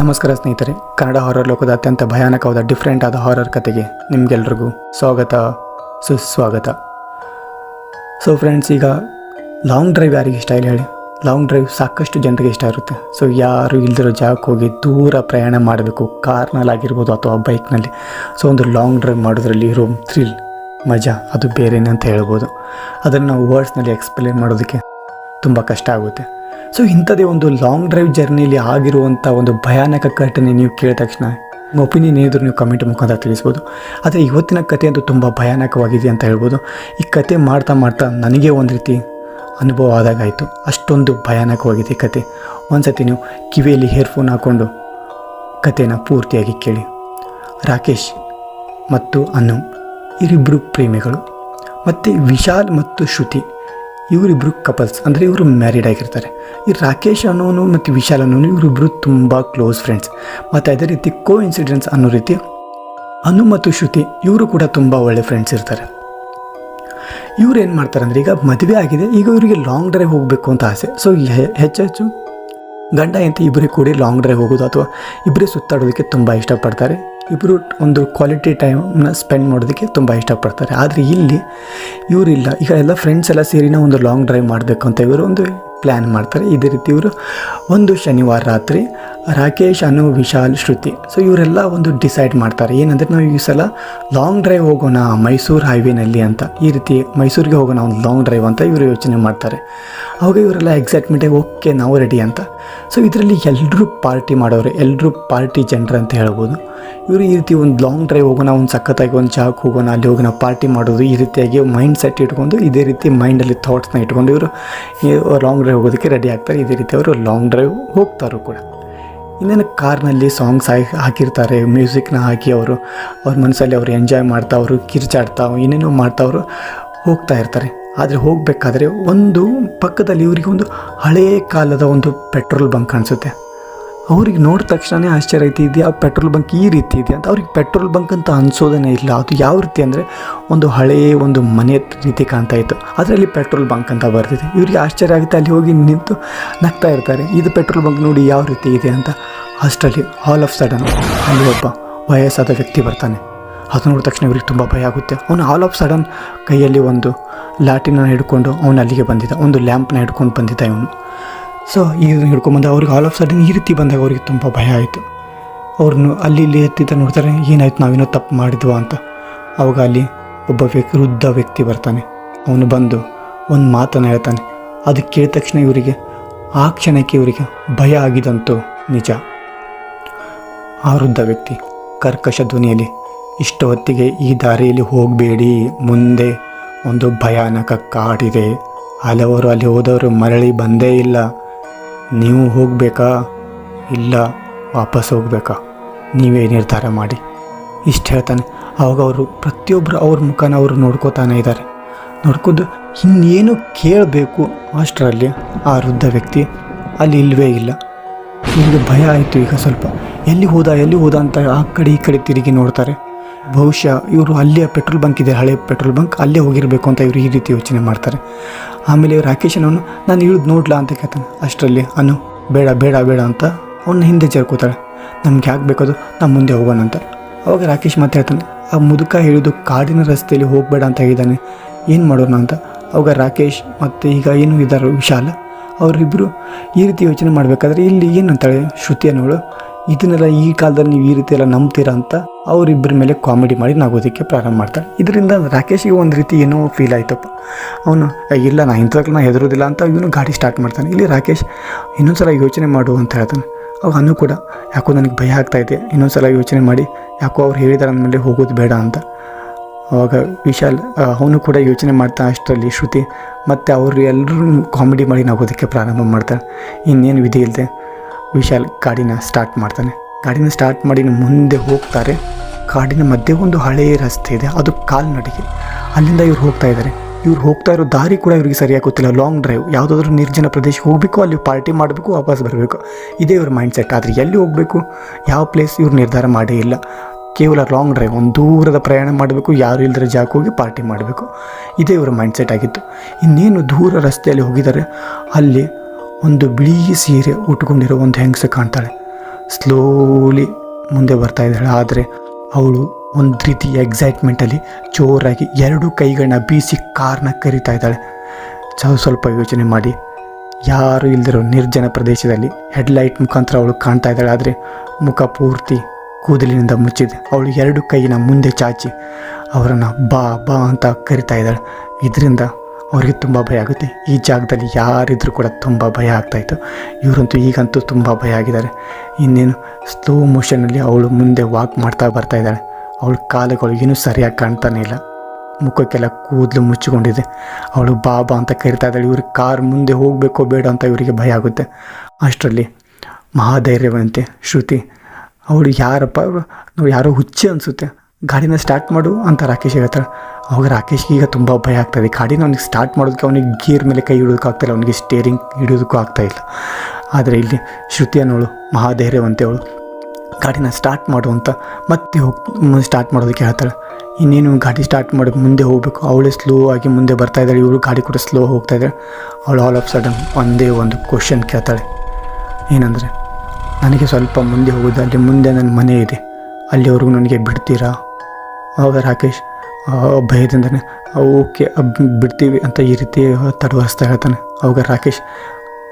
ನಮಸ್ಕಾರ ಸ್ನೇಹಿತರೆ, ಕನ್ನಡ ಹಾರರ್ ಲೋಕದ ಅತ್ಯಂತ ಭಯಾನಕವಾದ ಡಿಫ್ರೆಂಟ್ ಆದ ಹಾರರ್ ಕತೆಗೆ ನಿಮಗೆಲ್ರಿಗೂ ಸ್ವಾಗತ, ಸುಸ್ವಾಗತ. ಸೊ ಫ್ರೆಂಡ್ಸ್ ಈಗ ಲಾಂಗ್ ಡ್ರೈವ್ ಯಾರಿಗೆ ಇಷ್ಟ ಇಲ್ಲ ಹೇಳಿ? ಲಾಂಗ್ ಡ್ರೈವ್ ಸಾಕಷ್ಟು ಜನರಿಗೆ ಇಷ್ಟ ಇರುತ್ತೆ. ಸೊ ಯಾರು ಇಲ್ದಿರೋ ಜಾಗಕ್ಕೆ ಹೋಗಿ ದೂರ ಪ್ರಯಾಣ ಮಾಡಬೇಕು ಕಾರ್ನಲ್ಲಿ ಆಗಿರ್ಬೋದು ಅಥವಾ ಬೈಕ್ನಲ್ಲಿ ಸೊ ಒಂದು ಲಾಂಗ್ ಡ್ರೈವ್ ಮಾಡೋದ್ರಲ್ಲಿ ಇರೋ ಥ್ರಿಲ್ ಮಜಾ, ಅದು ಬೇರೆನೇ ಅಂತ ಹೇಳ್ಬೋದು. ಅದನ್ನು ನಾವು ವರ್ಡ್ಸ್ನಲ್ಲಿ ಎಕ್ಸ್ಪ್ಲೇನ್ ಮಾಡೋದಕ್ಕೆ ತುಂಬ ಕಷ್ಟ ಆಗುತ್ತೆ. ಸೊ ಇಂಥದೇ ಒಂದು ಲಾಂಗ್ ಡ್ರೈವ್ ಜರ್ನಿಲಿ ಆಗಿರುವಂಥ ಒಂದು ಭಯಾನಕ ಘಟನೆ ನೀವು ಕೇಳಿದ ತಕ್ಷಣ, ನಿಮ್ಮ ಒಪಿನಿಯನ್ ಏನಿದ್ರು ನೀವು ಕಮೆಂಟ್ ಮುಖಾಂತರ ತಿಳಿಸ್ಬೋದು. ಆದರೆ ಇವತ್ತಿನ ಕತೆ ಅಂತೂ ತುಂಬ ಭಯಾನಕವಾಗಿದೆ ಅಂತ ಹೇಳ್ಬೋದು. ಈ ಕತೆ ಮಾಡ್ತಾ ಮಾಡ್ತಾ ನನಗೆ ಒಂದು ರೀತಿ ಅನುಭವ ಆದಾಗಾಯಿತು. ಅಷ್ಟೊಂದು ಭಯಾನಕವಾಗಿದೆ ಕತೆ. ಒಂದ್ಸತಿ ನೀವು ಕಿವಿಯಲ್ಲಿ ಹೇರ್ಫೋನ್ ಹಾಕ್ಕೊಂಡು ಕತೆನ ಪೂರ್ತಿಯಾಗಿ ಕೇಳಿ. ರಾಕೇಶ್ ಮತ್ತು ಅನು ಇವರಿಬ್ಬರು ಪ್ರೇಮಿಗಳು, ಮತ್ತು ವಿಶಾಲ್ ಮತ್ತು ಶ್ರುತಿ. ಇವರಿಬ್ಬರು ಕಪಲ್ಸ್ ಅಂದರೆ ಇವರು ಮ್ಯಾರಿಡ್ ಆಗಿರ್ತಾರೆ. ಈ ರಾಕೇಶ್ ಅನ್ನೋನು ಮತ್ತು ವಿಶಾಲ್ ಅನ್ನೋನು ಇವರಿಬ್ಬರು ತುಂಬ ಕ್ಲೋಸ್ ಫ್ರೆಂಡ್ಸ್ ಮತ್ತು ಅದೇ ರೀತಿ ಕೋ ಇನ್ಸಿಡೆನ್ಸ್ ಅನ್ನೋ ರೀತಿ ಅನು ಮತ್ತು ಶ್ರುತಿ ಇವರು ಕೂಡ ತುಂಬ ಒಳ್ಳೆ ಫ್ರೆಂಡ್ಸ್ ಇರ್ತಾರೆ. ಇವ್ರು ಏನು ಮಾಡ್ತಾರೆ ಅಂದರೆ ಈಗ ಮದುವೆ ಆಗಿದೆ, ಈಗ ಇವರಿಗೆ ಲಾಂಗ್ ಡ್ರೈವ್ ಹೋಗಬೇಕು ಅಂತ ಆಸೆ. ಸೊ ಹೆಚ್ಚು ಹೆಚ್ಚು ಗಂಡ ಅಂತ ಇಬ್ಬರೇ ಕೂಡಿ ಲಾಂಗ್ ಡ್ರೈವ್ ಹೋಗೋದು ಅಥವಾ ಇಬ್ಬರೇ ಸುತ್ತಾಡೋದಕ್ಕೆ ತುಂಬ ಇಷ್ಟಪಡ್ತಾರೆ. ಇಬ್ಬರು ಒಂದು ಕ್ವಾಲಿಟಿ ಟೈಮ್ನ ಸ್ಪೆಂಡ್ ಮಾಡೋದಕ್ಕೆ ತುಂಬ ಇಷ್ಟಪಡ್ತಾರೆ. ಆದರೆ ಇಲ್ಲಿ ಇವರಿಲ್ಲ. ಈಗ ಎಲ್ಲ ಫ್ರೆಂಡ್ಸ್ ಎಲ್ಲ ಸೇರಿನ ಒಂದು ಲಾಂಗ್ ಡ್ರೈವ್ ಮಾಡಬೇಕು ಅಂತ ಇವರು ಒಂದು ಪ್ಲ್ಯಾನ್ ಮಾಡ್ತಾರೆ. ಇದೇ ರೀತಿ ಇವರು ಒಂದು ಶನಿವಾರ ರಾತ್ರಿ ರಾಕೇಶ್ ಅನು ವಿಶಾಲ್ ಶ್ರುತಿ. ಸೊ ಇವರೆಲ್ಲ ಒಂದು ಡಿಸೈಡ್ ಮಾಡ್ತಾರೆ. ಏನಂದರೆ ನಾವು ಈ ಸಲ ಲಾಂಗ್ ಡ್ರೈವ್ ಹೋಗೋಣ ಮೈಸೂರು ಹೈವೇನಲ್ಲಿ ಅಂತ. ಈ ರೀತಿ ಮೈಸೂರಿಗೆ ಹೋಗೋಣ ಒಂದು ಲಾಂಗ್ ಡ್ರೈವ್ ಅಂತ ಇವರು ಯೋಚನೆ ಮಾಡ್ತಾರೆ. ಅವಾಗ ಇವರೆಲ್ಲ ಎಕ್ಸೈಟ್ಮೆಂಟಾಗಿ ಓಕೆ, ನಾವು ರೆಡಿ ಅಂತ. ಸೊ ಇದರಲ್ಲಿ ಎಲ್ಲರೂ ಪಾರ್ಟಿ ಮಾಡೋರು ಎಲ್ಲರೂ ಪಾರ್ಟಿ ಜನರು ಅಂತ ಹೇಳ್ಬೋದು. ಇವರು ಈ ರೀತಿ ಒಂದು ಲಾಂಗ್ ಡ್ರೈವ್ ಹೋಗೋಣ, ಒಂದು ಸಖತ್ತಾಗಿ ಒಂದು ಚಾಕ್ ಹೋಗೋಣ, ಅಲ್ಲಿ ಹೋಗೋಣ ಪಾರ್ಟಿ ಮಾಡೋದು, ಈ ರೀತಿಯಾಗಿ ಮೈಂಡ್ ಸೆಟ್ ಇಟ್ಕೊಂಡು, ಇದೇ ರೀತಿ ಮೈಂಡಲ್ಲಿ ಥಾಟ್ಸ್ನ ಇಟ್ಕೊಂಡು ಇವರು ಲಾಂಗ್ ಡ್ರೈವ್ ಹೋಗೋದಕ್ಕೆ ರೆಡಿ ಆಗ್ತಾರೆ. ಇದೇ ರೀತಿ ಅವರು ಲಾಂಗ್ ಡ್ರೈವ್ ಹೋಗ್ತಾರೋ ಕೂಡ. ಇನ್ನೇನು ಕಾರ್ನಲ್ಲಿ ಸಾಂಗ್ಸ್ ಹಾಕಿ ಹಾಕಿರ್ತಾರೆ, ಮ್ಯೂಸಿಕ್ನ ಹಾಕಿ ಅವರು, ಅವ್ರ ಮನಸ್ಸಲ್ಲಿ ಅವರು ಎಂಜಾಯ್ ಮಾಡ್ತಾ, ಅವರು ಕಿರ್ಚಾಡ್ತಾ, ಏನೇನೋ ಮಾಡ್ತಾ ಅವರು ಹೋಗ್ತಾ ಇರ್ತಾರೆ. ಆದರೆ ಹೋಗಬೇಕಾದ್ರೆ ಒಂದು ಪಕ್ಕದಲ್ಲಿ ಇವರಿಗೆ ಒಂದು ಹಳೆಯ ಕಾಲದ ಒಂದು ಪೆಟ್ರೋಲ್ ಬಂಕ್ ಕಾಣಿಸುತ್ತೆ. ಅವ್ರಿಗೆ ನೋಡಿದ ತಕ್ಷಣ ಆಶ್ಚರ್ಯ ಐತಿ ಇದೆಯಾ ಪೆಟ್ರೋಲ್ ಬಂಕ್ ಈ ರೀತಿ ಇದೆ ಅಂತ. ಅವ್ರಿಗೆ ಪೆಟ್ರೋಲ್ ಬಂಕ್ ಅಂತ ಅನ್ಸೋದೇ ಇಲ್ಲ. ಅದು ಯಾವ ರೀತಿ ಅಂದರೆ ಒಂದು ಹಳೆಯ ಒಂದು ಮನೆ ರೀತಿ ಕಾಣ್ತಾ ಇತ್ತು. ಅದರಲ್ಲಿ ಪೆಟ್ರೋಲ್ ಬಂಕ್ ಅಂತ ಬರ್ತಿದೆ ಇವ್ರಿಗೆ ಆಶ್ಚರ್ಯ ಆಗುತ್ತೆ, ಅಲ್ಲಿ ಹೋಗಿ ನಿಂತು ನಗ್ತಾ ಇರ್ತಾರೆ. ಇದು ಪೆಟ್ರೋಲ್ ಬಂಕ್ ನೋಡಿ ಯಾವ ರೀತಿ ಇದೆ ಅಂತ. ಅಷ್ಟರಲ್ಲಿ ಆಲ್ ಆಫ್ ಸಡನ್ ಅಲ್ಲಿ ಒಬ್ಬ ವಯಸ್ಸಾದ ವ್ಯಕ್ತಿ ಬರ್ತಾನೆ. ಅದು ನೋಡಿದ ತಕ್ಷಣ ಇವ್ರಿಗೆ ತುಂಬ ಭಯ ಆಗುತ್ತೆ. ಅವನು ಆಲ್ ಆಫ್ ಸಡನ್ ಕೈಯಲ್ಲಿ ಒಂದು ಲಾಟಿನ ಹಿಡ್ಕೊಂಡು ಅವನು ಅಲ್ಲಿಗೆ ಬಂದಿದ್ದ. ಒಂದು ಲ್ಯಾಂಪ್ನ ಹಿಡ್ಕೊಂಡು ಬಂದಿದ್ದ ಇವನು. ಸೊ ಇದನ್ನು ಹಿಡ್ಕೊಂಬಂದ ಅವ್ರಿಗೆ ಆಲ್ ಆಫ್ ಸಡನ್ ಈ ರೀತಿ ಬಂದಾಗ ಅವ್ರಿಗೆ ತುಂಬ ಭಯ ಆಯಿತು. ಅವ್ರನ್ನು ಅಲ್ಲಿ ಇಲ್ಲಿ ಎತ್ತಿದ್ದ ನೋಡ್ತಾರೆ, ಏನಾಯ್ತು ನಾವೇನೋ ತಪ್ಪು ಮಾಡಿದ್ವಾ ಅಂತ. ಅವಾಗ ಅಲ್ಲಿ ಒಬ್ಬ ವ್ಯಕ್ತಿ, ವೃದ್ಧ ವ್ಯಕ್ತಿ ಬರ್ತಾನೆ. ಅವನು ಬಂದು ಒಂದು ಮಾತನ್ನು ಹೇಳ್ತಾನೆ. ಅದು ಕೇಳಿದ ತಕ್ಷಣ ಇವರಿಗೆ, ಆ ಕ್ಷಣಕ್ಕೆ ಇವರಿಗೆ ಭಯ ಆಗಿದಂತೂ ನಿಜ. ಆ ವೃದ್ಧ ವ್ಯಕ್ತಿ ಕರ್ಕಶ ಧ್ವನಿಯಲ್ಲಿ, ಇಷ್ಟು ಹೊತ್ತಿಗೆ ಈ ದಾರಿಯಲ್ಲಿ ಹೋಗಬೇಡಿ, ಮುಂದೆ ಒಂದು ಭಯಾನಕ ಕಾಡಿದೆ. ಹಲವರು ಅಲ್ಲಿ ಹೋದವರು ಮರಳಿ ಬಂದೇ ಇಲ್ಲ. ನೀವು ಹೋಗಬೇಕಾ? ಇಲ್ಲ, ವಾಪಸ್ ಹೋಗಬೇಕಾ? ನೀವೇ ನಿರ್ಧಾರ ಮಾಡಿ. ಇಷ್ಟು ಹೇಳ್ತಾನೆ. ಆವಾಗ ಅವರು ಪ್ರತಿಯೊಬ್ಬರು ಅವ್ರ ಮುಖನ ಅವರು ನೋಡ್ಕೋತಾನೆ ಇದ್ದಾರೆ. ನೋಡ್ಕೊಂಡು ಇನ್ನೇನು ಕೇಳಬೇಕು ಅಷ್ಟರಲ್ಲಿ ಆ ವೃದ್ಧ ವ್ಯಕ್ತಿ ಅಲ್ಲಿ ಇಲ್ಲವೇ ಇಲ್ಲ. ನಿಮಗೆ ಭಯ ಆಯಿತು ಈಗ ಸ್ವಲ್ಪ. ಎಲ್ಲಿ ಹೋದ ಎಲ್ಲಿ ಹೋದ ಅಂತ ಆ ಕಡೆ ಈ ಕಡೆ ತಿರುಗಿ ನೋಡ್ತಾರೆ. ಬಹುಶಃ ಇವರು ಅಲ್ಲೇ ಪೆಟ್ರೋಲ್ ಬಂಕ್ ಇದೆ, ಹಳೆ ಪೆಟ್ರೋಲ್ ಬಂಕ್. ಅಲ್ಲೇ ಹೋಗಿರಬೇಕು ಅಂತ ಇವರು ಈ ರೀತಿ ಯೋಚನೆ ಮಾಡ್ತಾರೆ. ಆಮೇಲೆ ರಾಕೇಶನವನು ನಾನು ಇಳಿದು ನೋಡ್ಲಾ? ಅಂತ ಕೇಳ್ತಾನೆ. ಅಷ್ಟರಲ್ಲಿ, ಅನು, ಬೇಡ ಬೇಡ ಬೇಡ ಅಂತ ಅವನ್ನ ಹಿಂದೆ ಸೇರ್ಕೋತಾಳೆ ನಮ್ಗೆ ಯಾಕೆ ಬೇಕದು? ನಾವು ಮುಂದೆ ಹೋಗೋಣ ಅಂತ. ಅವಾಗ ರಾಕೇಶ್ ಮಾತಾಡ್ತಾನೆ, ಆ ಮುದುಕ ಹೇಳಿದು ಕಾಡಿನ ರಸ್ತೆಯಲ್ಲಿ ಹೋಗಬೇಡ ಅಂತ ಹೇಳಿದ್ದಾನೆ ಏನು ಮಾಡೋಣ ಅಂತ? ಅವಾಗ ರಾಕೇಶ್, ಮತ್ತು ಈಗ ಏನು ಇದ್ದಾರೆ ವಿಶಾಲ? ಅವರಿಬ್ಬರು ಈ ರೀತಿ ಯೋಚನೆ ಮಾಡಬೇಕಾದ್ರೆ ಇಲ್ಲಿ ಏನು ಅಂತಾಳೆ ಶ್ರುತಿ ಅನ್ನೋಳು ಇದನ್ನೆಲ್ಲ ಈ ಕಾಲದಲ್ಲಿ ನೀವು ಈ ರೀತಿ ಎಲ್ಲ ನಂಬ್ತೀರಾ ಅಂತ ಅವರಿಬ್ಬರ ಮೇಲೆ ಕಾಮಿಡಿ ಮಾಡಿ ನಗೋದಕ್ಕೆ ಪ್ರಾರಂಭ ಮಾಡ್ತಾರೆ. ಇದರಿಂದ ರಾಕೇಶ್ಗೆ ಒಂದು ರೀತಿ ಏನೋ ಫೀಲ್ ಆಯ್ತಪ್ಪ. ಅವನು ಇಲ್ಲ, ನಾ ಇಂಥದಕ್ಕೆ ನಾ ಹೆದರೋದಿಲ್ಲ ಅಂತ ಇವನು ಗಾಡಿ ಸ್ಟಾರ್ಟ್ ಮಾಡ್ತಾನೆ. ಇಲ್ಲಿ ರಾಕೇಶ್ ಇನ್ನೊಂದ್ಸಲ ಯೋಚನೆ ಮಾಡು ಅಂತ ಹೇಳ್ತಾನೆ. ಅವಾಗ ಕೂಡ, ಯಾಕೋ ನನಗೆ ಭಯ ಆಗ್ತಾಯಿದೆ ಇದೆ. ಇನ್ನೊಂದ್ಸಲ ಯೋಚನೆ ಮಾಡಿ. ಯಾಕೋ ಅವ್ರು ಹೇಳಿದಾರೆ ಅಂದಮೇಲೆ ಹೋಗೋದು ಬೇಡ ಅಂತ. ಅವಾಗ ವಿಶಾಲ್ ಅವನು ಕೂಡ ಯೋಚನೆ ಮಾಡ್ತಾ ಅಷ್ಟರಲ್ಲಿ ಶ್ರುತಿ ಮತ್ತು ಅವರು ಎಲ್ಲರೂ ಕಾಮಿಡಿ ಮಾಡಿ ನಗೋದಕ್ಕೆ ಪ್ರಾರಂಭ ಮಾಡ್ತಾರೆ. ಇನ್ನೇನು ವಿಧಿ ಇಲ್ಲದೆ ವಿಶಾಲ್ ಗಾಡಿನ ಸ್ಟಾರ್ಟ್ ಮಾಡ್ತಾನೆ. ಗಾಡಿನ ಸ್ಟಾರ್ಟ್ ಮಾಡಿ ಮುಂದೆ ಹೋಗ್ತಾರೆ. ಕಾಡಿನ ಮಧ್ಯೆ ಒಂದು ಹಳೆಯ ರಸ್ತೆ ಇದೆ, ಅದು ಕಾಲ್ನಡಿಗೆ. ಅಲ್ಲಿಂದ ಇವ್ರು ಹೋಗ್ತಾ ಇದ್ದಾರೆ. ಇವ್ರು ಹೋಗ್ತಾ ಇರೋ ದಾರಿ ಕೂಡ ಇವ್ರಿಗೆ ಸರಿಯಾಗಿ ಗೊತ್ತಿಲ್ಲ. ಲಾಂಗ್ ಡ್ರೈವ್ ಯಾವುದಾದ್ರೂ ನಿರ್ಜನ ಪ್ರದೇಶಕ್ಕೆ ಹೋಗಬೇಕು, ಅಲ್ಲಿ ಪಾರ್ಟಿ ಮಾಡಬೇಕು, ವಾಪಸ್ ಬರಬೇಕು. ಇದೇ ಇವ್ರ ಮೈಂಡ್ ಸೆಟ್ ಆದರೆ ಎಲ್ಲಿ ಹೋಗಬೇಕು? ಯಾವ ಪ್ಲೇಸ್ ಇವ್ರು ನಿರ್ಧಾರ ಮಾಡೇ ಇಲ್ಲ. ಕೇವಲ ಲಾಂಗ್ ಡ್ರೈವ್ ಒಂದು ದೂರದ ಪ್ರಯಾಣ ಮಾಡಬೇಕು, ಯಾರು ಇಲ್ಲದ್ರೆ ಜಾಗಕ್ಕೆ ಹೋಗಿ ಪಾರ್ಟಿ ಮಾಡಬೇಕು. ಇದೇ ಇವರ ಮೈಂಡ್ ಸೆಟ್ ಆಗಿತ್ತು. ಇನ್ನೇನು ದೂರ ರಸ್ತೆಯಲ್ಲಿ ಹೋಗಿದ್ದಾರೆ? ಅಲ್ಲಿ ಒಂದು ಬಿಳಿ ಸೀರೆ ಉಟ್ಕೊಂಡಿರೋ ಒಂದು ಹೆಂಗಸು ಕಾಣ್ತಾಳೆ. ಸ್ಲೋಲಿ ಮುಂದೆ ಬರ್ತಾ ಇದ್ದಾಳೆ. ಆದರೆ ಅವಳು ಒಂದು ರೀತಿ ಎಕ್ಸೈಟ್ಮೆಂಟಲ್ಲಿ ಜೋರಾಗಿ ಎರಡು ಕೈಗಳನ್ನ ಬೀಸಿ ಕಾರ್ನ ಕರಿತಾ ಇದ್ದಾಳೆ. ಚ, ಸ್ವಲ್ಪ ಯೋಚನೆ ಮಾಡಿ. ಯಾರು ಇಲ್ದಿರೋ ನಿರ್ಜನ ಪ್ರದೇಶದಲ್ಲಿ ಹೆಡ್ಲೈಟ್ ಮುಖಾಂತರ ಅವಳು ಕಾಣ್ತಾ ಇದ್ದಾಳೆ. ಆದರೆ ಮುಖ ಪೂರ್ತಿ ಕೂದಲಿನಿಂದ ಮುಚ್ಚಿದೆ. ಅವಳು ಎರಡು ಕೈನ ಮುಂದೆ ಚಾಚಿ ಅವರನ್ನು ಬಾ ಬಾ ಅಂತ ಕರಿತಾ ಇದ್ದಾಳೆ. ಇದರಿಂದ ಅವ್ರಿಗೆ ತುಂಬ ಭಯ ಆಗುತ್ತೆ. ಈ ಜಾಗದಲ್ಲಿ ಯಾರಿದ್ರೂ ಕೂಡ ತುಂಬ ಭಯ ಆಗ್ತಾಯಿತ್ತು ಇವರಂತೂ ಈಗಂತೂ ತುಂಬ ಭಯ ಆಗಿದ್ದಾರೆ. ಇನ್ನೇನು ಸ್ಲೋ ಮೋಷನಲ್ಲಿ ಅವಳು ಮುಂದೆ ವಾಕ್ ಮಾಡ್ತಾ ಬರ್ತಾ ಇದ್ದಾಳೆ. ಅವಳ ಕಾಲುಗಳು ಏನೂ ಸರಿಯಾಗಿ ಕಾಣ್ತಾನೆ ಇಲ್ಲ. ಮುಖಕ್ಕೆಲ್ಲ ಕೂದಲು ಮುಚ್ಚಿಕೊಂಡಿದೆ. ಅವಳು ಬಾಬಾ ಅಂತ ಕರಿತಾ ಇದ್ದಾಳೆ. ಇವ್ರಿಗೆ ಕಾರ್ ಮುಂದೆ ಹೋಗಬೇಕೋ ಬೇಡ ಅಂತ ಇವರಿಗೆ ಭಯ ಆಗುತ್ತೆ. ಅಷ್ಟರಲ್ಲಿ ಮಹಾಧೈರ್ಯವಂತೆ ಶ್ರುತಿ, ಅವಳು ಯಾರಪ್ಪ ಯಾರೋ ಹುಚ್ಚಿ ಅನಿಸುತ್ತೆ. ಗಾಡಿನ ಸ್ಟಾರ್ಟ್ ಮಾಡು ಅಂತ ರಾಕೇಶ್ ಹೇಳ್ತಾರೆ ಅವಾಗ ರಾಕೇಶ್ಗೆ ಈಗ ತುಂಬ ಭಯ ಆಗ್ತದೆ ಗಾಡಿನ ಅವ್ನಿಗೆ ಸ್ಟಾರ್ಟ್ ಮಾಡೋದಕ್ಕೆ ಅವನಿಗೆ ಗೀರ್ ಮೇಲೆ ಕೈ ಹಿಡೋದಕ್ಕೂ ಆಗ್ತಾಯಿಲ್ಲ ಅವನಿಗೆ ಸ್ಟೇರಿಂಗ್ ಆಗ್ತಾ ಆಗ್ತಾಯಿಲ್ಲ ಆದರೆ ಇಲ್ಲಿ ಶ್ರುತಿ ಅನ್ನೋಳು ಮಹಾಧೈರ್ಯವಂತೆ ಅವಳು ಗಾಡಿನ ಸ್ಟಾರ್ಟ್ ಮಾಡು ಅಂತ ಮತ್ತೆ ಹೋಗಿ ಸ್ಟಾರ್ಟ್ ಮಾಡೋದಕ್ಕೆ ಹೇಳ್ತಾಳೆ. ಇನ್ನೇನು ಗಾಡಿ ಸ್ಟಾರ್ಟ್ ಮಾಡಿ, ಮುಂದೆ ಹೋಗಬೇಕು. ಅವಳೇ ಸ್ಲೋ ಆಗಿ ಮುಂದೆ ಬರ್ತಾ ಇದ್ದಾಳೆ. ಇವಳು ಗಾಡಿ ಕೂಡ ಸ್ಲೋ ಹೋಗ್ತಾ ಇದ್ದಾಳೆ. ಅವಳು ಆಲ್ ಆಫ್ ಸಡನ್ ಒಂದೇ ಒಂದು ಕ್ವಶನ್ ಕೇಳ್ತಾಳೆ. ಏನಂದರೆ, ನನಗೆ ಸ್ವಲ್ಪ ಮುಂದೆ ಹೋಗೋದು, ಅಲ್ಲಿ ಮುಂದೆ ನನ್ನ ಮನೆ ಇದೆ. ಅಲ್ಲಿವರೆಗೂ ನನಗೆ ಬಿಡ್ತೀರಾ? ಆವಾಗ ರಾಕೇಶ್? ಭಯದಿಂದನೇ ಓಕೆ ಬಿಡ್ತೀವಿ ಅಂತ ಈ ರೀತಿ ತಡವರಿಸ್ತಾ ಹೇಳ್ತಾನೆ ಅವಾಗ ರಾಕೇಶ್?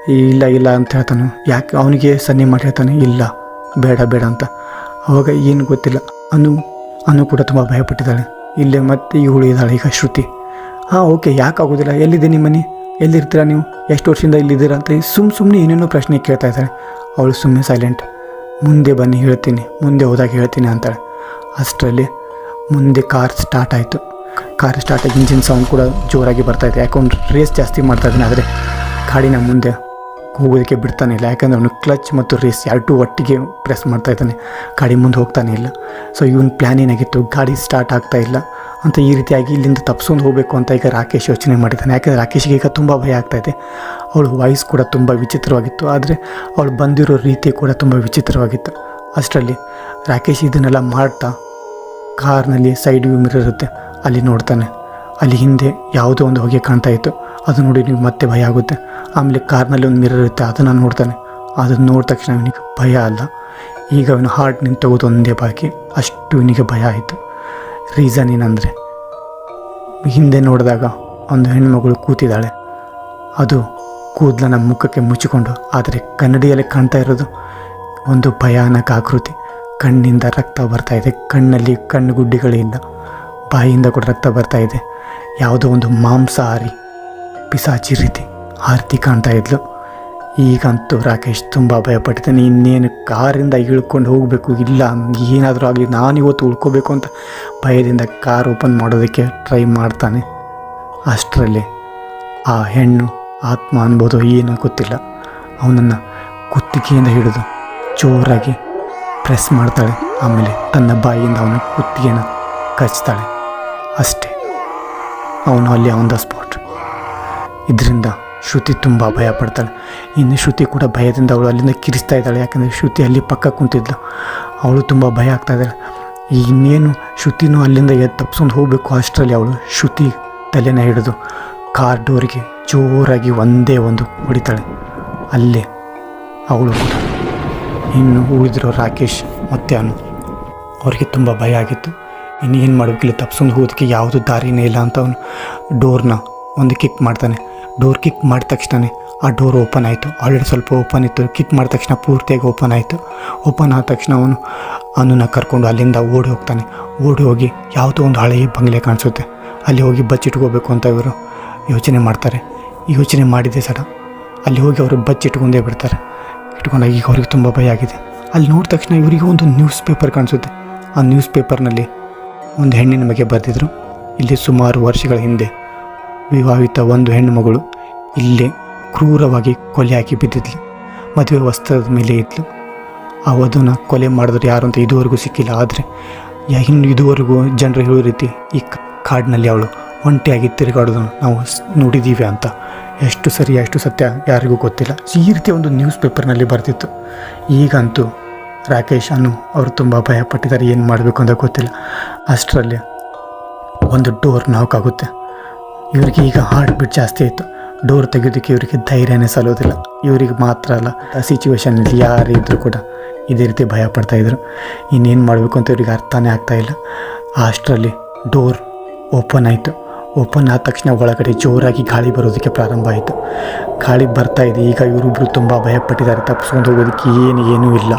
ಇಲ್ಲ ಇಲ್ಲ ಅಂತ ಹೇಳ್ತಾನೆ. ಯಾಕೆ? ಅವನಿಗೆ ಸನ್ನೆ ಮಾಡಿ ಹೇಳ್ತಾನೆ, ಇಲ್ಲ, ಬೇಡ ಬೇಡ ಅಂತ. ಅವಾಗ ಏನು ಗೊತ್ತಿಲ್ಲ. ಅನು ಅನು ಕೂಡ ತುಂಬ ಭಯಪಟ್ಟಿದ್ದಾಳೆ. ಇಲ್ಲೇ ಮತ್ತೆ ಇವಳು ಇದ್ದಾಳೆ, ಈಗ ಶ್ರುತಿ. ಹಾಂ ಓಕೆ, ಯಾಕೆ ಆಗೋದಿಲ್ಲ? ಎಲ್ಲಿದೆ ನಿಮ್ಮ ಮನೆ? ಎಲ್ಲಿರ್ತೀರಾ ನೀವು? ಎಷ್ಟು ವರ್ಷದಿಂದ ಇಲ್ಲಿದ್ದೀರಾ ಅಂತ ಸುಮ್ಮ ಸುಮ್ಮನೆ ಏನೇನೋ ಪ್ರಶ್ನೆ ಕೇಳ್ತಾ ಇದ್ದಾಳೆ. ಅವಳು ಸುಮ್ಮನೆ ಸೈಲೆಂಟ್ ಮುಂದೆ ಬನ್ನಿ, ಹೇಳ್ತೀನಿ. ಮುಂದೆ ಹೋದಾಗ ಹೇಳ್ತೀನಿ ಅಂತಾಳೆ. ಅಷ್ಟರಲ್ಲಿ ಮುಂದೆ ಕಾರ್ ಸ್ಟಾರ್ಟ್ ಆಯಿತು. ಕಾರ್ ಸ್ಟಾರ್ಟ್ ಆಗಿ ಇಂಜಿನ್ ಸೌಂಡ್ ಕೂಡ ಜೋರಾಗಿ ಬರ್ತಾಯಿದೆ ಯಾಕಂದ್ರೆ ರೇಸ್ ಜಾಸ್ತಿ ಮಾಡ್ತಾ ಇದ್ದಾನೆ, ಆದರೆ ಗಾಡಿನ ಮುಂದೆ ಹೋಗೋದಕ್ಕೆ ಬಿಡ್ತಾನೆ ಇಲ್ಲ. ಯಾಕಂದರೆ ಅವನು ಕ್ಲಚ್ ಮತ್ತು ರೇಸ್ ಎರಡೂ ಒಟ್ಟಿಗೆ ಪ್ರೆಸ್ ಮಾಡ್ತಾ ಇದ್ದಾನೆ. ಗಾಡಿ ಮುಂದೆ ಹೋಗ್ತಾನೆ ಇಲ್ಲ. ಸೊ ಇವನ್ ಪ್ಲ್ಯಾನ್ ಏನಾಗಿತ್ತು? ಗಾಡಿ ಸ್ಟಾರ್ಟ್ ಆಗ್ತಾ ಇಲ್ಲ ಅಂತ ಈ ರೀತಿಯಾಗಿ ಇಲ್ಲಿಂದ ತಪ್ಸ್ಕೊಂಡು ಹೋಗಬೇಕು ಅಂತ ಈಗ ರಾಕೇಶ್ ಯೋಚನೆ ಮಾಡಿದ್ದಾನೆ. ಯಾಕಂದರೆ ರಾಕೇಶ್ಗೆ ಈಗ ತುಂಬ ಭಯ ಆಗ್ತಾಯಿದೆ ಅವಳ ವಾಯ್ಸ್ ಕೂಡ ತುಂಬ ವಿಚಿತ್ರವಾಗಿತ್ತು, ಆದರೆ ಅವಳು ಬಂದಿರೋ ರೀತಿ ಕೂಡ ತುಂಬ ವಿಚಿತ್ರವಾಗಿತ್ತು. ಅಷ್ಟರಲ್ಲಿ ರಾಕೇಶ್ ಇದನ್ನೆಲ್ಲ ಮಾಡ್ತಾ ಕಾರ್ನಲ್ಲಿ ಸೈಡ್ ವ್ಯೂ ಮಿರರ್ ಇರುತ್ತೆ. ಅಲ್ಲಿ ನೋಡ್ತಾನೆ. ಅಲ್ಲಿ ಹಿಂದೆ ಯಾವುದೋ ಒಂದು ಹೊಗೆ ಕಾಣ್ತಾ ಇತ್ತು. ಅದು ನೋಡಿ ನಿಮ್ಗೆ ಮತ್ತೆ ಭಯ ಆಗುತ್ತೆ. ಆಮೇಲೆ ಕಾರ್ನಲ್ಲಿ ಒಂದು ಮಿರರ್ ಇರುತ್ತೆ, ಅದನ್ನು ನೋಡ್ತಾನೆ. ಅದನ್ನು ನೋಡಿದ ತಕ್ಷಣ ಅವನಿಗೆ ಭಯ ಅಲ್ಲ. ಈಗ ಅವನು ಹಾರ್ಟ್ ನಿಂತೋಗೋದು ಒಂದೇ ಬಾಕಿ. ಅಷ್ಟು ಇವನಿಗೆ ಭಯ ಆಯಿತು. ರೀಸನ್ ಏನಂದರೆ, ಹಿಂದೆ ನೋಡಿದಾಗ ಒಂದು ಹೆಣ್ಮಗಳು ಕೂತಿದ್ದಾಳೆ. ಅದು ಕೂದಲನ್ನ ಮುಖಕ್ಕೆ ಮುಚ್ಚಿಕೊಂಡು, ಆದರೆ ಕನ್ನಡಿಯಲ್ಲಿ ಕಾಣ್ತಾ ಇರೋದು. ಒಂದು ಭಯಾನಕ ಆಕೃತಿ. ಕಣ್ಣಿಂದ ರಕ್ತ ಬರ್ತಾ ಇದೆ. ಕಣ್ಣಲ್ಲಿ ಕಣ್ಣು ಗುಡ್ಡಿಗಳಿಂದ ಬಾಯಿಯಿಂದ ಕೂಡ ರಕ್ತ ಬರ್ತಾ ಇದೆ. ಯಾವುದೋ ಒಂದು ಮಾಂಸಾಹಾರಿ ಪಿಸಾಚಿ ರೀತಿ ಆರತಿ ಕಾಣ್ತಾ ಇದ್ಲು. ಈಗಂತೂ ರಾಕೇಶ್ ತುಂಬ ಭಯಪಟ್ಟಿದ್ದಾನೆ. ಇನ್ನೇನು ಕಾರಿಂದ ಇಳ್ಕೊಂಡು ಹೋಗಬೇಕು? ಇಲ್ಲ, ಏನಾದರೂ ಆಗಲಿ ನಾನು ಇವತ್ತು ಉಳ್ಕೋಬೇಕು ಅಂತ ಭಯದಿಂದ ಕಾರ್ ಓಪನ್ ಮಾಡೋದಕ್ಕೆ ಟ್ರೈ ಮಾಡ್ತಾನೆ. ಅಷ್ಟರಲ್ಲಿ ಆ ಹೆಣ್ಣು ಆತ್ಮ ಅನ್ಬೋದು, ಏನೋ ಗೊತ್ತಿಲ್ಲ. ಅವನನ್ನು ಕುತ್ತಿಗೆಯಿಂದ ಹಿಡಿದು ಜೋರಾಗಿ ಪ್ರೆಸ್ ಮಾಡ್ತಾಳೆ. ಆಮೇಲೆ ತನ್ನ ಬಾಯಿಯಿಂದ ಅವನ ಕುತ್ತಿಗೆನ ಕಚ್ತಾಳೆ. ಅಷ್ಟೇ. ಅವನು ಅಲ್ಲಿ ಆನ್ ದ ಸ್ಪಾಟ್ ಇದರಿಂದ ಶ್ರುತಿ ತುಂಬ ಭಯ ಪಡ್ತಾಳೆ. ಇನ್ನು ಶ್ರುತಿ ಕೂಡ ಭಯದಿಂದ ಅವಳು ಅಲ್ಲಿಂದ ಕಿರಿಸ್ತಾ ಇದ್ದಾಳೆ. ಯಾಕಂದರೆ ಶ್ರುತಿ ಅಲ್ಲಿ ಪಕ್ಕ ಕುಂತಿದ್ಲು. ಅವಳು ತುಂಬ ಭಯ ಆಗ್ತಾ ಇದ್ದಾಳೆ. ಇನ್ನೇನು ಶ್ರುತಿನೂ ಅಲ್ಲಿಂದ ಎದ್ದು ತಪ್ಸ್ಕೊಂಡು ಹೋಗಬೇಕು ಅಷ್ಟರಲ್ಲಿ ಅವಳು ಶ್ರುತಿ ತಲೆನ ಹಿಡಿದು ಕಾರ್ ಡೋರಿಗೆ ಜೋರಾಗಿ ಒಂದೇ ಒಂದು ಹೊಡಿತಾಳೆ. ಅಲ್ಲೇ ಅವಳು ಕೂಡ ಇನ್ನು ಉಳಿದಿರೋ ರಾಕೇಶ್ ಮತ್ತೆ ಅನು. ಅವ್ರಿಗೆ ತುಂಬ ಭಯ ಆಗಿತ್ತು. ಇನ್ನು ಏನು ಮಾಡಬೇಕಿಲ್ಲ, ತಪ್ಸ್ಕೊಂಡು ಹೋಗೋದಕ್ಕೆ ಯಾವುದು ದಾರಿನೇ ಇಲ್ಲ ಅಂತ ಅವನು ಡೋರ್ನ ಒಂದು ಕಿಕ್ ಮಾಡ್ತಾನೆ. ಡೋರ್ ಕಿಕ್ ಮಾಡಿದ ತಕ್ಷಣ ಆ ಡೋರ್ ಓಪನ್ ಆಯಿತು. ಆಲ್ರೆಡಿ ಸ್ವಲ್ಪ ಓಪನ್ ಇತ್ತು. ಕಿಕ್ ಮಾಡಿದ ತಕ್ಷಣ ಪೂರ್ತಿಯಾಗಿ ಓಪನ್ ಆಯಿತು. ಓಪನ್ ಆದ ತಕ್ಷಣ ಅವನು ಅನ್ನನ ಕರ್ಕೊಂಡು ಅಲ್ಲಿಂದ ಓಡಿ ಹೋಗ್ತಾನೆ. ಓಡಿ ಹೋಗಿ ಯಾವುದೋ ಒಂದು ಹಳೆಯ ಬಂಗ್ಲೆ ಕಾಣಿಸುತ್ತೆ. ಅಲ್ಲಿ ಹೋಗಿ ಬಚ್ಚಿಟ್ಕೋಬೇಕು ಅಂತ ಇವರು ಯೋಚನೆ ಮಾಡ್ತಾರೆ. ಯೋಚನೆ ಮಾಡಿದೆ ಸಡ. ಅಲ್ಲಿ ಹೋಗಿ ಅವರು ಬಚ್ಚಿಟ್ಕೊಂಡೇ ಬಿಡ್ತಾರೆ. ಇಟ್ಕೊಂಡಾಗ ಈಗ ಅವ್ರಿಗೆ ತುಂಬ ಭಯ ಆಗಿದೆ. ಅಲ್ಲಿ ನೋಡಿದ ತಕ್ಷಣ ಇವರಿಗೆ ಒಂದು ನ್ಯೂಸ್ ಪೇಪರ್ ಕಾಣಿಸುತ್ತೆ. ಆ ನ್ಯೂಸ್ ಪೇಪರ್ನಲ್ಲಿ ಒಂದು ಹೆಣ್ಣಿನ ಬಗ್ಗೆ ಬರೆದಿದ್ರು. ಇಲ್ಲಿ ಸುಮಾರು ವರ್ಷಗಳ ಹಿಂದೆ ವಿವಾಹಿತ ಒಂದು ಹೆಣ್ಣು ಮಗಳು ಇಲ್ಲೇ ಕ್ರೂರವಾಗಿ ಕೊಲೆ ಹಾಕಿ ಬಿದ್ದಿದ್ಲು. ಮದುವೆ ವಸ್ತ್ರದ ಮೇಲೆ ಇದ್ಲು. ಆ ವಧುನ ಕೊಲೆ ಮಾಡಿದ್ರು ಯಾರು ಅಂತ ಇದುವರೆಗೂ ಸಿಕ್ಕಿಲ್ಲ. ಆದರೆ ಇನ್ನು ಇದುವರೆಗೂ ಜನರು ಹೇಳೋ ರೀತಿ ಈ ಕಾಡಿನಲ್ಲಿ ಅವಳು ಒಂಟಿಯಾಗಿ ತಿರುಗಾಡೋದನ್ನು ನಾವು ನೋಡಿದ್ದೀವಿ ಅಂತ ಎಷ್ಟು ಸರಿ, ಎಷ್ಟು ಸತ್ಯ ಯಾರಿಗೂ ಗೊತ್ತಿಲ್ಲ. ಈ ರೀತಿ ಒಂದು ನ್ಯೂಸ್ ಪೇಪರ್ನಲ್ಲಿ ಬರ್ತಿತ್ತು. ಈಗಂತೂ ರಾಕೇಶ್ ಅನ್ನು ಅವರು ತುಂಬ ಭಯಪಟ್ಟಿದ್ದಾರೆ. ಏನು ಮಾಡಬೇಕು ಅಂತ ಗೊತ್ತಿಲ್ಲ. ಅಷ್ಟರಲ್ಲಿ ಒಂದು ಡೋರ್ ನಾಕ್ ಆಗುತ್ತೆ. ಇವರಿಗೆ ಈಗ ಹಾರ್ಟ್ ಬೀಟ್ ಜಾಸ್ತಿ ಆಯಿತು. ಡೋರ್ ತೆಗೆಯೋದಕ್ಕೆ ಇವರಿಗೆ ಧೈರ್ಯನೇ ಸಲ್ಲೋದಿಲ್ಲ. ಇವರಿಗೆ ಮಾತ್ರ ಅಲ್ಲ, ಆ ಸಿಚುವೇಶನಲ್ಲಿ ಯಾರೇ ಇದ್ದರೂ ಕೂಡ ಇದೇ ರೀತಿ ಭಯ ಪಡ್ತಾಯಿದ್ರು ಇನ್ನೇನು ಮಾಡಬೇಕು ಅಂತ ಇವ್ರಿಗೆ ಅರ್ಥನೇ ಆಗ್ತಾಯಿಲ್ಲ ಅಷ್ಟರಲ್ಲಿ ಡೋರ್ ಓಪನ್ ಆಯಿತು. ಓಪನ್ ಆದ ತಕ್ಷಣ ಒಳಗಡೆ ಜೋರಾಗಿ ಗಾಳಿ ಬರೋದಕ್ಕೆ ಪ್ರಾರಂಭ ಆಯಿತು. ಗಾಳಿ ಬರ್ತಾ ಇದೆ. ಈಗ ಇವರಿಬ್ಬರು ತುಂಬ ಭಯಪಟ್ಟಿದ್ದಾರೆ. ತಪ್ಪಿಸ್ಕೊಂಡು ಹೋಗೋದಕ್ಕೆ ಏನು ಏನೂ ಇಲ್ಲ.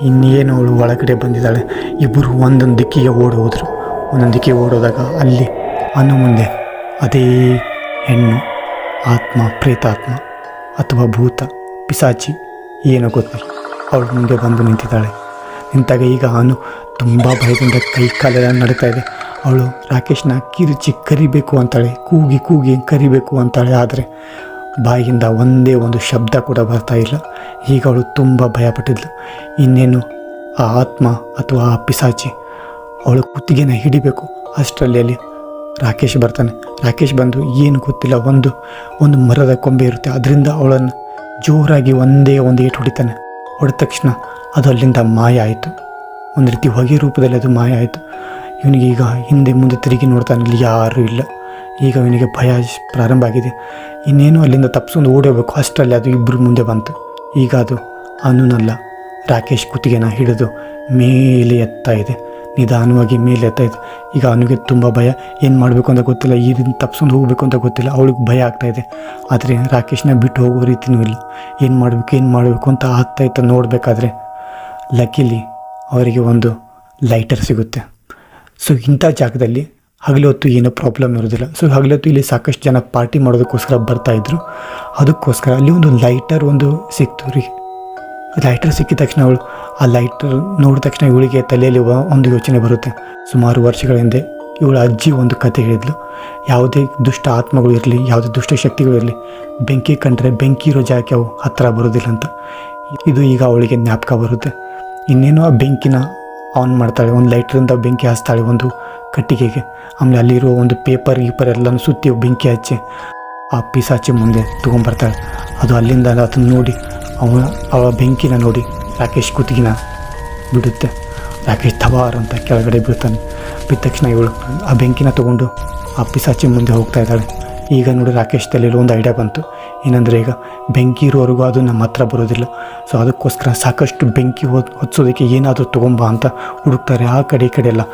ಇನ್ನೇನು ಅವಳು ಒಳಗಡೆ ಬಂದಿದ್ದಾಳೆ? ಇಬ್ಬರು ಒಂದೊಂದು ದಿಕ್ಕಿಗೆ ಓಡಿ ಒಂದೊಂದು ದಿಕ್ಕಿಗೆ ಓಡೋದಾಗ ಅಲ್ಲಿ ಅನ್ನು ಮುಂದೆ, ಅದೇ ಹೆಣ್ಣು, ಆತ್ಮ, ಪ್ರೇತಾತ್ಮ ಅಥವಾ ಭೂತ, ಪಿಸಾಚಿ, ಏನೋ ಗೊತ್ತಿಲ್ಲ. ಅವಳು ಮುಂದೆ ಬಂದು ನಿಂತಿದ್ದಾಳೆ. ನಿಂತಾಗ ಈಗ ಅನು ತುಂಬ ಭಯದಿಂದ ಕೈ ಕಾಲೆಲ್ಲ ನಡೀತಾ ಇದೆ. ಅವಳು ರಾಕೇಶ್ನ ಕಿರುಚಿ ಕರಿಬೇಕು ಅಂತಾಳೆ, ಕೂಗಿ ಕೂಗಿ ಕರಿಬೇಕು ಅಂತಾಳೆ. ಆದರೆ ಬಾಯಿಯಿಂದ ಒಂದೇ ಒಂದು ಶಬ್ದ ಕೂಡ ಬರ್ತಾ ಇಲ್ಲ. ಈಗ ಅವಳು ತುಂಬ ಭಯಪಟ್ಟಿದ್ಲು ಇನ್ನೇನು ಆ ಆತ್ಮ ಅಥವಾ ಆ ಪಿಸಾಚಿ ಅವಳು ಕುತ್ತಿಗೆನ ಹಿಡಿಬೇಕು? ಅಷ್ಟರಲ್ಲಿ ಅಲ್ಲಿ ರಾಕೇಶ್ ಬರ್ತಾನೆ. ರಾಕೇಶ್ ಬಂದು, ಏನು ಗೊತ್ತಿಲ್ಲ, ಒಂದು ಒಂದು ಮರದ ಕೊಂಬೆ ಇರುತ್ತೆ. ಅದರಿಂದ ಅವಳನ್ನು ಜೋರಾಗಿ ಒಂದೇ ಒಂದು ಏಟು ಹೊಡಿತಾನೆ. ಹೊಡೆದ ತಕ್ಷಣ ಅದು ಅಲ್ಲಿಂದ ಮಾಯ ಆಯಿತು. ಒಂದು ರೀತಿ ಹೊಗೆ ರೂಪದಲ್ಲಿ ಅದು ಮಾಯ ಆಯಿತು. ಇವನಿಗೆ ಈಗ ಹಿಂದೆ ಮುಂದೆ ತಿರುಗಿ ನೋಡ್ತಾನೆ ಇಲ್ಲಿ ಯಾರೂ ಇಲ್ಲ. ಈಗ ಅವನಿಗೆ ಭಯ ಪ್ರಾರಂಭ ಆಗಿದೆ. ಇನ್ನೇನು ಅಲ್ಲಿಂದ ತಪ್ಪಿಸ್ಕೊಂಡು ಓಡೋಬೇಕು ಅಷ್ಟರಲ್ಲಿ ಅದು ಇಬ್ಬರು ಮುಂದೆ ಬಂತು. ಈಗ ಅದು ಅನುನಲ್ಲ. ರಾಕೇಶ್ ಕುತ್ತಿಗೆನ ಹಿಡಿದು ಮೇಲೆ ಎತ್ತಾ ಇದೆ. ನಿಧಾನವಾಗಿ ಮೇಲೆ ಎತ್ತಾ ಇದೆ. ಈಗ ಅನುಗೆ ತುಂಬ ಭಯ. ಏನು ಮಾಡಬೇಕು ಅಂತ ಗೊತ್ತಿಲ್ಲ. ಈ ರೀತಿ ತಪ್ಸ್ಕೊಂಡು ಹೋಗಬೇಕು ಅಂತ ಗೊತ್ತಿಲ್ಲ. ಅವಳಿಗೆ ಭಯ ಆಗ್ತಾ ಇದೆ. ಆದರೆ ರಾಕೇಶ್ನ ಬಿಟ್ಟು ಹೋಗೋ ರೀತಿಯೂ ಇಲ್ಲ. ಏನು ಮಾಡಬೇಕು ಏನು ಮಾಡಬೇಕು ಅಂತ ಆಗ್ತಾ ಇತ್ತು ನೋಡಬೇಕಾದ್ರೆ ಲಕ್ಕಿಲಿ ಅವರಿಗೆ ಒಂದು ಲೈಟರ್ ಸಿಗುತ್ತೆ. ಸೊ ಇಂಥ ಜಾಗದಲ್ಲಿ ಹಗಲು ಹೊತ್ತು ಏನೂ ಪ್ರಾಬ್ಲಮ್ ಇರೋದಿಲ್ಲ. ಸೊ ಹಗಲು ಹೊತ್ತು ಇಲ್ಲಿ ಸಾಕಷ್ಟು ಜನ ಪಾರ್ಟಿ ಮಾಡೋದಕ್ಕೋಸ್ಕರ ಬರ್ತಾಯಿದ್ರು ಅದಕ್ಕೋಸ್ಕರ ಅಲ್ಲಿ ಒಂದು ಲೈಟರ್ ಒಂದು ಸಿಕ್ತು ರೀ. ಲೈಟರ್ ಸಿಕ್ಕಿದ ತಕ್ಷಣ ಅವಳು ಆ ಲೈಟರ್ ನೋಡಿದ ತಕ್ಷಣ ಇವಳಿಗೆ ತಲೆಯಲ್ಲಿ ಒಂದು ಯೋಚನೆ ಬರುತ್ತೆ. ಸುಮಾರು ವರ್ಷಗಳ ಹಿಂದೆ ಇವಳ ಅಜ್ಜಿ ಒಂದು ಕತೆ ಹೇಳಿದ್ಲು. ಯಾವುದೇ ದುಷ್ಟ ಆತ್ಮಗಳು ಇರಲಿ, ಯಾವುದೇ ದುಷ್ಟ ಶಕ್ತಿಗಳು ಇರಲಿ, ಬೆಂಕಿ ಕಂಡ್ರೆ ಬೆಂಕಿ ಇರೋ ಜಾಗಕ್ಕೆ ಅವು ಹತ್ತಿರ ಬರೋದಿಲ್ಲ ಅಂತ. ಇದು ಈಗ ಅವಳಿಗೆ ಜ್ಞಾಪಕ ಬರುತ್ತೆ. ಇನ್ನೇನು ಆ ಬೆಂಕಿನ ಆನ್ ಮಾಡ್ತಾಳೆ. ಒಂದು ಲೈಟ್ರಿಂದ ಬೆಂಕಿ ಹಚ್ತಾಳೆ ಒಂದು ಕಟ್ಟಿಗೆಗೆ. ಆಮೇಲೆ ಅಲ್ಲಿರೋ ಒಂದು ಪೇಪರ್ ಗೀಪರ್ ಎಲ್ಲನೂ ಸುತ್ತಿ ಬೆಂಕಿ ಹಚ್ಚಿ ಆ ಪಿಸಾಚಿ ಮುಂದೆ ತೊಗೊಂಬರ್ತಾಳೆ. ಅದು ಅಲ್ಲಿಂದ ಅದನ್ನು ನೋಡಿ ಅವ ಅವ ಬೆಂಕಿನ ನೋಡಿ ರಾಕೇಶ್ ಕುತ್ತಿಗಿನ ಬಿಡುತ್ತೆ. ರಾಕೇಶ್ ತವಾರ್ ಅಂತ ಕೆಳಗಡೆ ಬೀಳ್ತಾನೆ. ಬಿದ್ದ ತಕ್ಷಣ ಇವಳು ಆ ಬೆಂಕಿನ ತೊಗೊಂಡು ಆ ಪಿಸಾಚಿ ಮುಂದೆ ಹೋಗ್ತಾ ಇದ್ದಾಳೆ. ಈಗ ನೋಡಿ ರಾಕೇಶ್ ತಲೆಯಲ್ಲಿ ಒಂದು ಐಡಿಯಾ ಬಂತು. ಏನಂದರೆ ಈಗ ಬೆಂಕಿ ಇರೋವರೆಗೂ ಅದು ನಮ್ಮ ಹತ್ರ ಬರೋದಿಲ್ಲ. ಸೊ ಅದಕ್ಕೋಸ್ಕರ ಸಾಕಷ್ಟು ಬೆಂಕಿ ಹೊತ್ ಹೊತ್ಸೋದಕ್ಕೆ ಏನಾದರೂ ತೊಗೊಂಬ ಅಂತ ಹುಡುಕ್ತಾರೆ ಆ ಕಡೆ, ಈ ಕಡೆ ಎಲ್ಲ.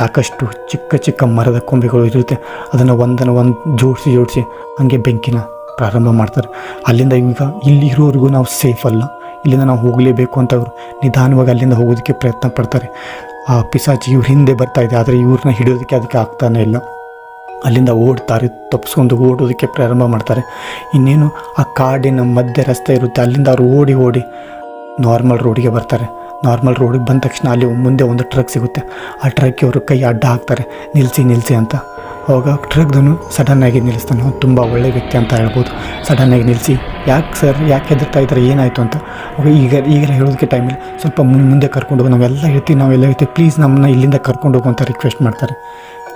ಸಾಕಷ್ಟು ಚಿಕ್ಕ ಚಿಕ್ಕ ಮರದ ಕೊಂಬೆಗಳು ಇರುತ್ತೆ. ಅದನ್ನು ಒಂದನ್ನು ಒಂದು ಜೋಡಿಸಿ ಜೋಡಿಸಿ ಹಾಗೆ ಬೆಂಕಿನ ಪ್ರಾರಂಭ ಮಾಡ್ತಾರೆ. ಅಲ್ಲಿಂದ ಈಗ ಇಲ್ಲಿ ಇರೋವರೆಗೂ ನಾವು ಸೇಫ್ ಅಲ್ಲ. ಇಲ್ಲಿಂದ ನಾವು ಹೋಗಲೇಬೇಕು ಅಂತ ಅವರು ನಿಧಾನವಾಗಿ ಅಲ್ಲಿಂದ ಹೋಗೋದಕ್ಕೆ ಪ್ರಯತ್ನ ಪಡ್ತಾರೆ. ಆ ಪಿಸಾಚಿ ಇವ್ರ ಹಿಂದೆ ಬರ್ತಾ ಇದೆ, ಆದರೆ ಇವ್ರನ್ನ ಹಿಡಿಯೋದಕ್ಕೆ ಅದಕ್ಕೆ ಆಗ್ತಾನೇ ಇಲ್ಲ. ಅಲ್ಲಿಂದ ಓಡ್ತಾರೆ ತಪ್ಪಿಸ್ಕೊಂಡು ಓಡೋದಕ್ಕೆ ಪ್ರಾರಂಭ ಮಾಡ್ತಾರೆ. ಇನ್ನೇನು, ಆ ಕಾಡಿನ ಮಧ್ಯೆ ರಸ್ತೆ ಇರುತ್ತೆ, ಅಲ್ಲಿಂದ ಅವರು ಓಡಿ ಓಡಿ ನಾರ್ಮಲ್ ರೋಡಿಗೆ ಬರ್ತಾರೆ. ನಾರ್ಮಲ್ ರೋಡಿಗೆ ಬಂದ ತಕ್ಷಣ ಅಲ್ಲಿ ಮುಂದೆ ಒಂದು ಟ್ರಕ್ ಸಿಗುತ್ತೆ. ಆ ಟ್ರಕ್ಗೆ ಅವರು ಕೈ ಅಡ್ಡ ಹಾಕ್ತಾರೆ ನಿಲ್ಲಿಸಿ ನಿಲ್ಲಿಸಿ ಅಂತ. ಅವಾಗ ಟ್ರಕ್ದನು ಸಡನ್ನಾಗಿ ನಿಲ್ಲಿಸ್ತಾನೆ. ತುಂಬ ಒಳ್ಳೆ ವ್ಯಕ್ತಿ ಅಂತ ಹೇಳ್ಬೋದು. ಸಡನ್ನಾಗಿ ನಿಲ್ಲಿಸಿ ಯಾಕೆ ಸರ್ ಯಾಕೆ ಹೆದರ್ತಾ ಇದ್ದಾರೆ? ಏನಾಯಿತು? ಅಂತ. ಈಗ, ಈಗೆಲ್ಲ ಹೇಳೋದಕ್ಕೆ ಟೈಮಲ್ಲಿ ಸ್ವಲ್ಪ ಮುಂದೆ ಕರ್ಕೊಂಡು ಹೋಗಿ, ನಾವೆಲ್ಲ ಹೇಳ್ತೀವಿ, ನಾವೆಲ್ಲ ಇರ್ತೀವಿ ಪ್ಲೀಸ್ ನಮ್ಮನ್ನ ಇಲ್ಲಿಂದ ಕರ್ಕೊಂಡು ಹೋಗು ಅಂತ ರಿಕ್ವೆಸ್ಟ್ ಮಾಡ್ತಾರೆ.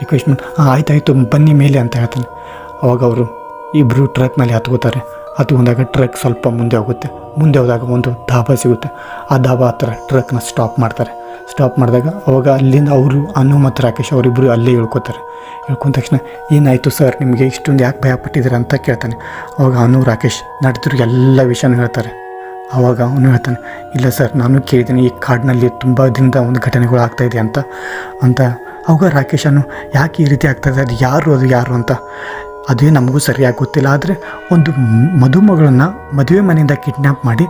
ರಿಕ್ವೆಸ್ಟ್ ಮಾಡಿ ಹಾಂ ಆಯ್ತಾಯ್ತು, ಬನ್ನಿ ಮೇಲೆ ಅಂತ ಹೇಳ್ತಾನೆ. ಅವಾಗ ಅವರು ಇಬ್ಬರು ಟ್ರಕ್ನಲ್ಲಿ ಹತ್ಕೋತಾರೆ. ಹತ್ಕೊಂಡಾಗ ಟ್ರಕ್ ಸ್ವಲ್ಪ ಮುಂದೆ ಹೋಗುತ್ತೆ. ಮುಂದೆ ಹೋದಾಗ ಒಂದು ಧಾಬಾ ಸಿಗುತ್ತೆ. ಆ ಧಾಬಾ ಹತ್ರ ಟ್ರಕ್ನ ಸ್ಟಾಪ್ ಮಾಡ್ತಾರೆ. ಸ್ಟಾಪ್ ಮಾಡಿದಾಗ ಅವಾಗ ಅಲ್ಲಿಂದ ಅವರು ಅನು ಮತ್ತು ರಾಕೇಶ್ ಅವರಿಬ್ಬರು ಅಲ್ಲೇ ಹೇಳ್ಕೊತಾರೆ ಹೇಳ್ಕೊಂಡ ತಕ್ಷಣ, ಏನಾಯಿತು ಸರ್ ನಿಮಗೆ ಇಷ್ಟೊಂದು ಯಾಕೆ ಭಯ ಪಟ್ಟಿದ್ದೀರಾ ಅಂತ ಕೇಳ್ತಾನೆ. ಅವಾಗ ಅನು, ರಾಕೇಶ್, ನಡೆದಿರೋ ಎಲ್ಲ ವಿಷಯನೂ ಹೇಳ್ತಾರೆ. ಆವಾಗ ಅವನು ಹೇಳ್ತಾನೆ, ಇಲ್ಲ ಸರ್, ನಾನು ಕೇಳಿದ್ದೀನಿ, ಈ ಕಾಡಿನಲ್ಲಿ ತುಂಬ ದಿನದ ಒಂದು ಘಟನೆಗಳು ಆಗ್ತಾಯಿದೆ ಅಂತ. ಅಂತ, ಅವಾಗ ರಾಕೇಶನು ಯಾಕೆ ಈ ರೀತಿ ಆಗ್ತಾಯಿದೆ ಅದು ಯಾರು ಅದು ಯಾರು? ಅಂತ ಅದೇ ನಮಗೂ ಸರಿಯಾಗಿ ಗೊತ್ತಿಲ್ಲ. ಆದರೆ ಒಂದು ಮದುಮಗಳನ್ನು ಮದುವೆ ಮನೆಯಿಂದ ಕಿಡ್ನ್ಯಾಪ್ ಮಾಡಿ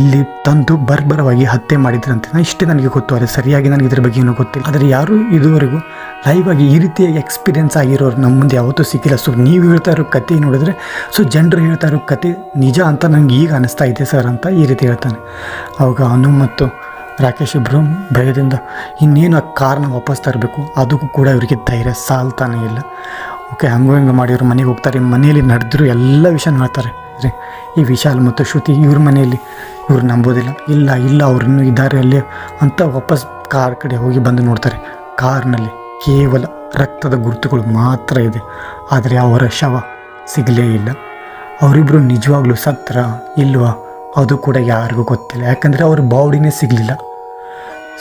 ಇಲ್ಲಿ ತಂದು ಬರ್ಬರವಾಗಿ ಹತ್ಯೆ ಮಾಡಿದ್ರಂತೆ ಇಷ್ಟೇ ನನಗೆ ಗೊತ್ತು. ಆದರೆ ಸರಿಯಾಗಿ ನನಗೆ ಇದ್ರ ಬಗ್ಗೆ ಏನೂ ಗೊತ್ತಿಲ್ಲ. ಆದರೆ ಯಾರು ಇದುವರೆಗೂ ಲೈವ್ ಆಗಿ ಈ ರೀತಿಯಾಗಿ ಎಕ್ಸ್ಪೀರಿಯೆನ್ಸ್ ಆಗಿರೋರು ನಮ್ಮ ಮುಂದೆ ಯಾವತ್ತೂ ಸಿಕ್ಕಿಲ್ಲ. ಸೊ ನೀವು ಹೇಳ್ತಾ ಇರೋ ಕತೆ ನೋಡಿದ್ರೆ ಸೊ ಜನರು ಹೇಳ್ತಾ ಇರೋ ಕತೆ ನಿಜ ಅಂತ ನನಗೆ ಈಗ ಅನಿಸ್ತಾ ಇದೆ ಸರ್ ಅಂತ ಈ ರೀತಿ ಹೇಳ್ತಾನೆ. ಅವಾಗ ಅನು ಮತ್ತು ರಾಕೇಶ್ ಇಬ್ಬರು ಭಯದಿಂದ ಇನ್ನೇನು ಆ ಕಾರನ್ನ ವಾಪಸ್ ತರಬೇಕು? ಅದಕ್ಕೂ ಕೂಡ ಇವರಿಗೆ ಧೈರ್ಯ ಸಾಲ್ತಾನೇ ಇಲ್ಲ. ಓಕೆ, ಹಂಗೂ ಹಿಂಗೆ ಮಾಡಿದ್ರು ಮನೆಗೆ ಹೋಗ್ತಾರೆ. ಮನೆಯಲ್ಲಿ ನಡೆದ್ರು ಎಲ್ಲ ವಿಷಯನ ಹೇಳ್ತಾರೆ ರೀ, ಈ ವಿಶಾಲ್ ಮತ್ತು ಶ್ರುತಿ ಇವ್ರ ಮನೆಯಲ್ಲಿ. ಇವ್ರು ನಂಬೋದಿಲ್ಲ. ಇಲ್ಲ ಇಲ್ಲ, ಅವ್ರು ಇನ್ನೂ ಇದ್ದಾರೆ ಅಲ್ಲಿ ಅಂತ ವಾಪಸ್ ಕಾರ್ ಕಡೆ ಹೋಗಿ ಬಂದು ನೋಡ್ತಾರೆ. ಕಾರ್ನಲ್ಲಿ ಕೇವಲ ರಕ್ತದ ಗುರುತುಗಳು ಮಾತ್ರ ಇದೆ. ಆದರೆ ಅವರ ಶವ ಸಿಗಲೇ ಇಲ್ಲ. ಅವರಿಬ್ಬರು ನಿಜವಾಗ್ಲೂ ಸತ್ರ ಇಲ್ವಾ? ಅದು ಕೂಡ ಯಾರಿಗೂ ಗೊತ್ತಿಲ್ಲ. ಯಾಕಂದರೆ ಅವ್ರ ಬಾಡಿನೇ ಸಿಗಲಿಲ್ಲ.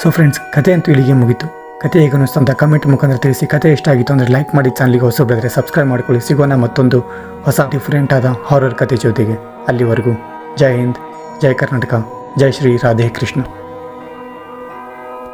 ಸೊ ಫ್ರೆಂಡ್ಸ್ ಕತೆ ಅಂತೂ ಇಳಿಗೆ ಮುಗೀತು. ಕತೆ ಈಗ ಅನ್ನಿಸ್ತು ಅಂತ ಕಮೆಂಟ್ ಮುಖಾಂತರ ತಿಳಿಸಿ. ಕತೆ ಇಷ್ಟ ಆಗಿತ್ತು ಅಂದರೆ ಲೈಕ್ ಮಾಡಿ ಚಾನಲ್ಗೆ ಹೊಸಬ್ರಾದರೆ ಸಬ್ಸ್ಕ್ರೈಬ್ ಮಾಡ್ಕೊಳ್ಳಿ. ಸಿಗೋಣ ಮತ್ತೊಂದು ಹೊಸ ಡಿಫ್ರೆಂಟ್ ಆದ ಹಾರರ್ ಕತೆ ಜೊತೆಗೆ. ಅಲ್ಲಿವರೆಗೂ ಜೈ ಹಿಂದ್, ಜೈ ಕರ್ನಾಟಕ, ಜೈ ಶ್ರೀ ರಾಧೆ ಕೃಷ್ಣ.